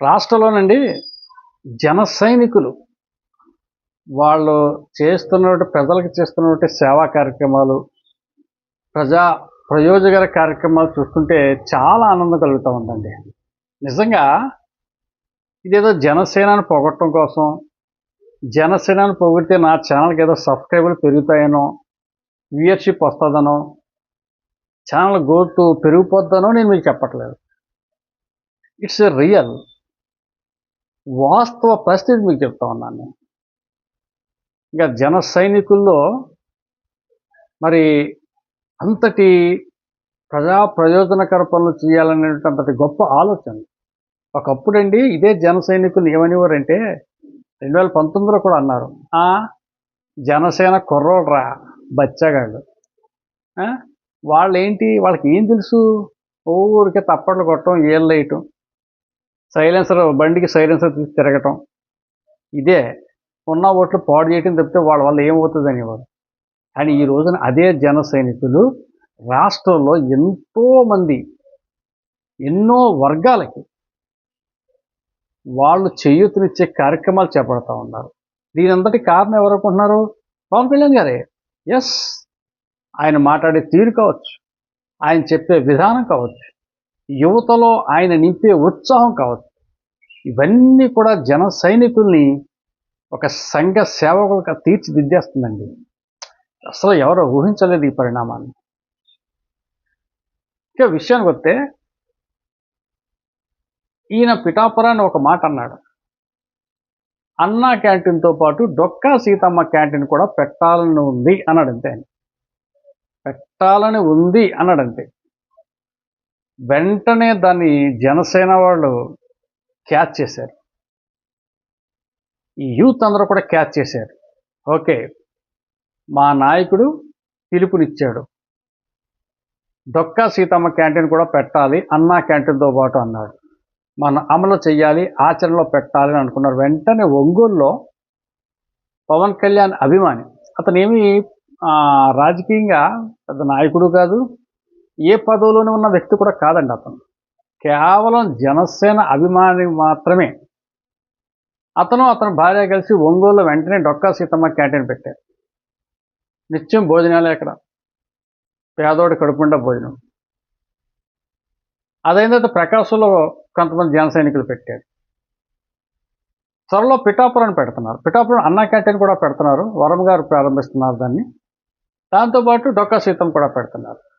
రాష్ట్రంలోనండి జన సైనికులు వాళ్ళు చేస్తున్నటువంటి ప్రజలకు చేస్తున్నటువంటి సేవా కార్యక్రమాలు ప్రజా ప్రయోజకర కార్యక్రమాలు చూస్తుంటే చాలా ఆనందం కలుగుతూ ఉందండి. నిజంగా ఇదేదో జనసేనను పొగట్టడం కోసం జనసేనను పొగిడితే నా ఛానల్కి ఏదో సబ్స్క్రైబర్లు పెరుగుతాయనో వ్యూయర్షిప్ వస్తుందనో ఛానల్ గ్రోత్ పెరిగిపోద్దనో నేను మీకు చెప్పట్లేదు. It's a real. వాస్తవ పరిస్థితి మీకు చెప్తా ఉన్నాను నేను. ఇంకా జన సైనికుల్లో మరి అంతటి ప్రజా ప్రయోజనకర పనులు చేయాలనేటువంటి అంతటి గొప్ప ఆలోచన. ఒకప్పుడండి ఇదే జన సైనికులు ఏమనేవారంటే రెండు వేల పంతొమ్మిదిలో కూడా అన్నారు "ఆ, జనసేన కుర్రోడ్రా బచ్చగాళ్ళు. వాళ్ళేంటి వాళ్ళు ఏంటి వాళ్ళకి ఏం తెలుసు? ఊరికే తప్పట్లు కొట్టడం ఏళ్ళు వేయటం సైలెన్సర్ బండికి సైలెన్సర్ తీసి తిరగటం. ఇదే ఉన్న ఓట్లు పాడు చేయటం తప్పితే వాళ్ళ వల్ల ఏమవుతుంది అనేవారు. కానీ ఈ రోజున అదే జన సైనికులు రాష్ట్రంలో ఎంతో మంది ఎన్నో వర్గాలకి వాళ్ళు చేయూతనిచ్చే కార్యక్రమాలు చేపడతా ఉన్నారు. దీని అంతటి కారణం ఎవరు అనుకుంటున్నారు? పవన్ కళ్యాణ్ గారే. ఎస్ ఆయన మాట్లాడే తీరు కావచ్చు ఆయన చెప్పే విధానం కావచ్చు యువతలో ఆయన నింపే ఉత్సాహం కావచ్చు ఇవన్నీ కూడా జన సైనికుల్ని ఒక సంఘ సేవకులుగా తీర్చిదిద్దేస్తుందండి. అసలు ఎవరు ఊహించలేదు ఈ పరిణామాన్ని. ఇక విషయానికి వస్తే ఈయన పిఠాపురాన్ని ఒక మాట అన్నాడు. అన్నా క్యాంటీన్తో పాటు డొక్కా సీతమ్మ క్యాంటీన్ కూడా పెట్టాలని ఉంది అన్నాడు అంతే ఆయన పెట్టాలని ఉంది అన్నాడు అంతే వెంటనే దాన్ని జనసేన వాళ్ళు క్యాచ్ చేశారు. ఈ యూత్ అందరూ కూడా క్యాచ్ చేశారు. ఓకే. మా నాయకుడు పిలుపునిచ్చాడు. డొక్కా సీతమ్మ క్యాంటీన్ కూడా పెట్టాలి అన్నా క్యాంటీన్తో పాటు అన్నాడు. మనం అమలు చేయాలి ఆచరణలో పెట్టాలి అని అనుకున్నారు. వెంటనే ఒంగోలులో పవన్ కళ్యాణ్ అభిమాని అతను ఏమి రాజకీయంగా పెద్ద నాయకుడు కాదు ఏ పదవిలోనే ఉన్న వ్యక్తి కూడా కాదండి అతను. కేవలం జనసేన అభిమాని మాత్రమే. అతను అతని భార్య కలిసి ఒంగోలులో వెంటనే డొక్కా సీతమ్మ క్యాంటీన్ పెట్టారు. నిత్యం భోజనాలే అక్కడ. పేదోడి కడుపుండా భోజనం. అదైన తర్వాత ప్రకాశంలో కొంతమంది జన సైనికులు పెట్టారు. త్వరలో పిఠాపురం పెడుతున్నారు. పిఠాపురం అన్నా క్యాంటీన్ కూడా పెడుతున్నారు. వరం గారు ప్రారంభిస్తున్నారు దాన్ని. దాంతోపాటు డొక్కా సీతం కూడా పెడుతున్నారు.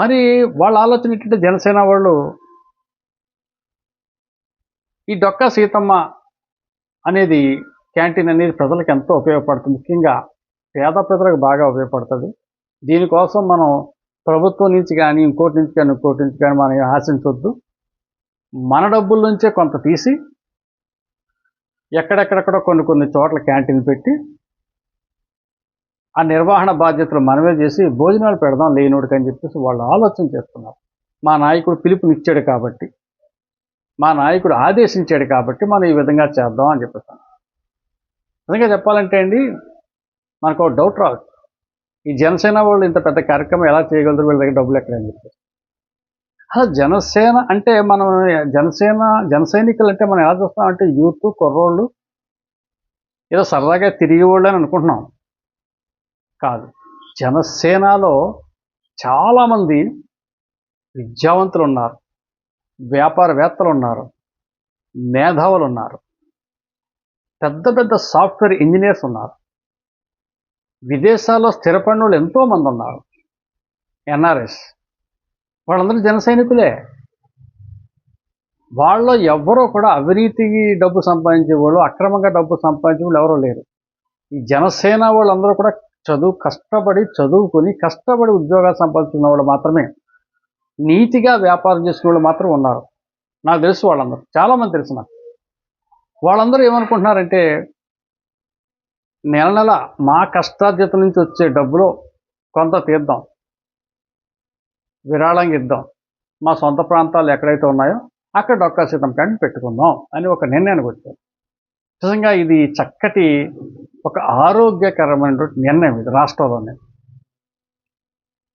మరి వాళ్ళ ఆలోచన ఏంటంటే జనసేన వాళ్ళు ఈ డొక్క సీతమ్మ అనేది క్యాంటీన్ అనేది ప్రజలకు ఎంతో ఉపయోగపడుతుంది. ముఖ్యంగా పేద ప్రజలకు బాగా ఉపయోగపడుతుంది. దీనికోసం మనం ప్రభుత్వం నుంచి కానీ ఇంకోటి నుంచి కానీ ఇంకోటి నుంచి కానీ మనం ఆశించవద్దు మన డబ్బుల నుంచే కొంత తీసి ఎక్కడెక్కడెక్కడో కొన్ని కొన్ని చోట్ల క్యాంటీన్ పెట్టి ఆ నిర్వహణ బాధ్యతలు మనమే చేసి భోజనాలు పెడదాం లేనోడికి అని చెప్పేసి వాళ్ళు ఆలోచన చేస్తున్నారు. మా నాయకుడు పిలుపునిచ్చాడు కాబట్టి మా నాయకుడు ఆదేశించాడు కాబట్టి మనం ఈ విధంగా చేద్దాం అని చెప్పేస్తున్నాం నిజంగా చెప్పాలంటే అండి మనకు ఒక డౌట్ రావచ్చు ఈ జనసేన వాళ్ళు ఇంత పెద్ద కార్యక్రమం ఎలా చేయగలరు? వీళ్ళ దగ్గర డబ్బులు ఎక్కడ అని చెప్పేసి. అసలు జనసేన అంటే మనం జనసేన జనసైనికులు అంటే మనం ఎలా చూస్తామంటే యూత్ కుర్రోళ్ళు ఏదో సరదాగా తిరిగేవాళ్ళు అని అనుకుంటున్నాం. కాదు. జనసేనలో చాలామంది విద్యావంతులు ఉన్నారు వ్యాపారవేత్తలు ఉన్నారు మేధావులు ఉన్నారు పెద్ద పెద్ద సాఫ్ట్వేర్ ఇంజనీర్స్ ఉన్నారు. విదేశాల్లో స్థిరపడిన వాళ్ళు ఎంతోమంది ఉన్నారు. ఎన్ఆర్ఎస్. వాళ్ళందరూ జన సైనికులే. వాళ్ళలో ఎవ్వరూ కూడా అవినీతికి డబ్బు సంపాదించే వాళ్ళు అక్రమంగా డబ్బు సంపాదించే వాళ్ళు ఎవరూ లేరు. ఈ జనసేన వాళ్ళందరూ కూడా చదువు కష్టపడి చదువుకొని కష్టపడి ఉద్యోగాలు సంపాదించుకున్న వాళ్ళు మాత్రమే నీతిగా వ్యాపారం చేసుకునే వాళ్ళు మాత్రం ఉన్నారు. నాకు తెలుసు వాళ్ళందరూ. చాలామంది తెలుసు నాకు. వాళ్ళందరూ ఏమనుకుంటున్నారంటే నెల నెల మా కష్టార్జిత నుంచి వచ్చే డబ్బులో కొంత తీద్దాం. విరాళంగా ఇద్దాం. మా సొంత ప్రాంతాలు ఎక్కడైతే ఉన్నాయో అక్కడ డొక్కా సీతం క్యాంటీన్ పెట్టుకుందాం అని ఒక నిర్ణయానికి వచ్చారు నిజంగా ఇది చక్కటి ఒక ఆరోగ్యకరమైనటువంటి నిర్ణయం ఇది రాష్ట్రంలోనే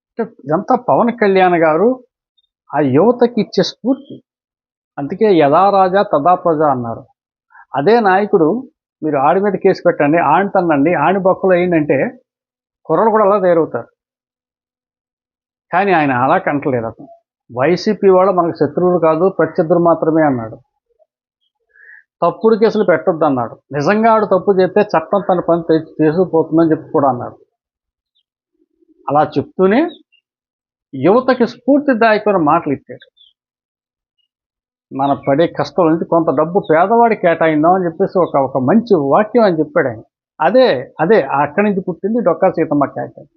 అంటే ఇదంతా పవన్ కళ్యాణ్ గారు ఆ యువతకి ఇచ్చే స్ఫూర్తి. అందుకే యథా రాజా తదా ప్రజ అన్నారు. అదే నాయకుడు మీరు ఆడి మీద కేసు పెట్టండి ఆడి తన్నండి ఆడి బొక్కలు అయిందంటే కుర్రలు కూడా అలా తయారవుతారు. కానీ ఆయన అలా కంటలేదు అతను. వైసీపీ వాళ్ళు మనకు శత్రువులు కాదు ప్రత్యర్థులు మాత్రమే అన్నాడు. తప్పుడు కేసులు పెట్టొద్దు అన్నాడు నిజంగా ఆడు తప్పు చేస్తే చట్టం తన పని తెచ్చి చేసుకుపోతుందని చెప్పి కూడా అన్నాడు. అలా చెప్తూనే యువతకి స్ఫూర్తిదాయకమైన మాటలు ఇచ్చాడు. మన పడే కష్టం నుంచి కొంత డబ్బు పేదవాడి కేటాయిందాం అని చెప్పేసి ఒక ఒక మంచి వాక్యం అని చెప్పాడు ఆయన. అదే అదే అక్కడి నుంచి పుట్టింది డొక్కా సీతమ్మ క్యాంటీన్.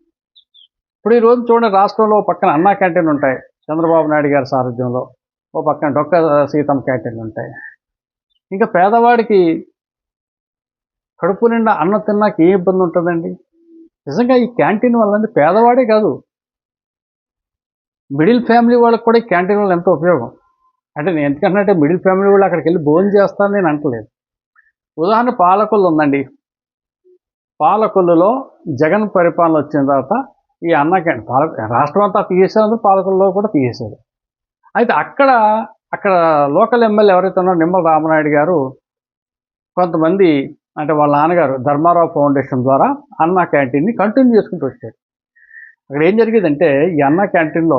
ఇప్పుడు ఈ రోజు చూడండి రాష్ట్రంలో పక్కన అన్నా క్యాంటీన్ ఉంటాయి. చంద్రబాబు నాయుడు గారి సారథ్యంలో ఓ పక్కన డొక్కా సీతమ్మ క్యాంటీన్లు ఉంటాయి. ఇంకా పేదవాడికి కడుపు నిండా అన్నం తిన్నాక ఏ ఇబ్బంది ఉంటుందండి? నిజంగా ఈ క్యాంటీన్ వల్ల పేదవాడే కాదు. మిడిల్ ఫ్యామిలీ వాళ్ళకి కూడా ఈ క్యాంటీన్ వల్ల ఎంతో ఉపయోగం. అంటే నేను ఎందుకంటే మిడిల్ ఫ్యామిలీ వాళ్ళు అక్కడికి వెళ్ళి భోజనం చేస్తానని నేను అంటలేదు. ఉదాహరణ పాలకొల్లు ఉందండి. పాలకొల్లులో జగన్ పరిపాలన వచ్చిన తర్వాత ఈ అన్న క్యాంటీన్ పాల రాష్ట్రం అంతా తీసేసారు పాలకొల్లులో కూడా తీసేశారు. అయితే అక్కడ అక్కడ లోకల్ ఎమ్మెల్యే ఎవరైతే ఉన్నారో నిమ్మల రామనాయుడు గారు కొంతమంది అంటే వాళ్ళ నాన్నగారు ధర్మారావు ఫౌండేషన్ ద్వారా అన్నా క్యాంటీన్ని కంటిన్యూ చేసుకుంటూ వచ్చాడు అక్కడ ఏం జరిగేదంటే ఈ అన్న క్యాంటీన్లో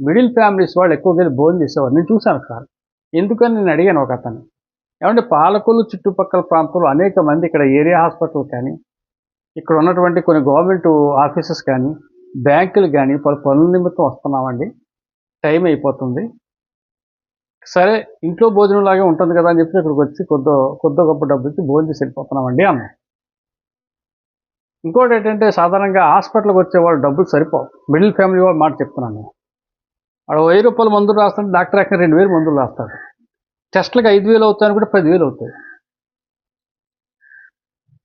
మిడిల్ ఫ్యామిలీస్ వాళ్ళు ఎక్కువగా భోజనం చేసేవారు. నేను చూశాను సార్. ఎందుకని నేను అడిగాను ఒక అతను ఏమంటే పాలకొల్లు చుట్టుపక్కల ప్రాంతంలో అనేక మంది ఇక్కడ ఏరియా హాస్పిటల్ కానీ ఇక్కడ ఉన్నటువంటి కొన్ని గవర్నమెంట్ ఆఫీసెస్ కానీ బ్యాంకులు కానీ పలు పనుల నిమిత్తం వస్తున్నామండి. టైం అయిపోతుంది. సరే ఇంట్లో భోజనం లాగే ఉంటుంది కదా అని చెప్పి ఇక్కడికి వచ్చి కొద్ది కొద్ది గొప్ప డబ్బు ఇచ్చి భోజనం చేసి వెళ్ళిపోతున్నామండి అన్న ఇంకోటి ఏంటంటే సాధారణంగా హాస్పిటల్కి వచ్చే వాళ్ళు డబ్బులు సరిపోవు. మిడిల్ ఫ్యామిలీ వాళ్ళు మాట చెప్తున్నాను. నేను. వాడు వెయ్యి రూపాయలు మందులు రాస్తాడు డాక్టర్ అక్కడ రెండు వేలు మందులు రాస్తాడు. టెస్ట్లకు ఐదు వేలు అవుతాయని కూడా పదివేలు అవుతాయి.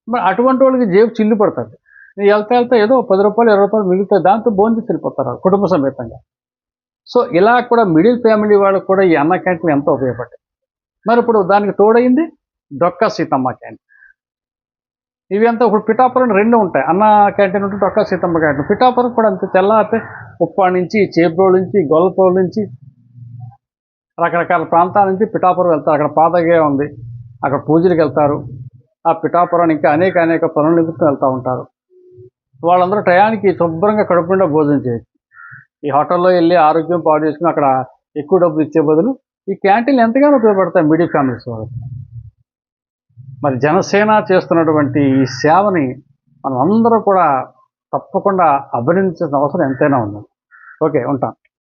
మరి అటువంటి వాళ్ళకి జేబు చిల్లు పడుతుంది. నేను వెళ్తా వెళ్తా ఏదో పది రూపాయలు ఇరవై రూపాయలు మిగులుతాయి దాంతో భోజనం వెళ్ళిపోతారు కుటుంబ సమేతంగా. సో ఇలా కూడా మిడిల్ ఫ్యామిలీ వాళ్ళకు కూడా ఈ అన్న క్యాంటీన్లు ఎంతో ఉపయోగపడ్డాయి? మరి ఇప్పుడు దానికి తోడైంది డొక్కా సీతమ్మ క్యాంటీన్. ఇవి అంతా ఇప్పుడు పిఠాపురం రెండు ఉంటాయి. అన్న క్యాంటీన్ ఉంటుంది డొక్కా సీతమ్మ క్యాంటీన్. పిఠాపురం కూడా అంతే తెల్లారితే ఉప్పా నుంచి చేబ్రోలు నుంచి గొల్లపోలు నుంచి రకరకాల ప్రాంతాల నుంచి పిఠాపురం వెళ్తారు. అక్కడ పాదగే ఉంది. అక్కడ పూజలకు వెళ్తారు. ఆ పిఠాపురం ఇంకా అనేక అనేక పనులు నిమిత్తం వెళ్తూ ఉంటారు. వాళ్ళందరూ టయానికి శుభ్రంగా కడుపుండా భోజనం చేయొచ్చు ఈ హోటల్లో వెళ్ళి ఆరోగ్యం పాడు చేసుకుని అక్కడ ఎక్కువ డబ్బులు ఇచ్చే బదులు ఈ క్యాంటీన్లు ఎంతగానో ఉపయోగపడతాయి మిడిల్ ఫ్యామిలీస్ వాళ్ళకి మరి జనసేన చేస్తున్నటువంటి ఈ సేవని మనం అందరూ కూడా తప్పకుండా అభినందించిన అవసరం ఎంతైనా ఉంది ఓకే ఉంటాను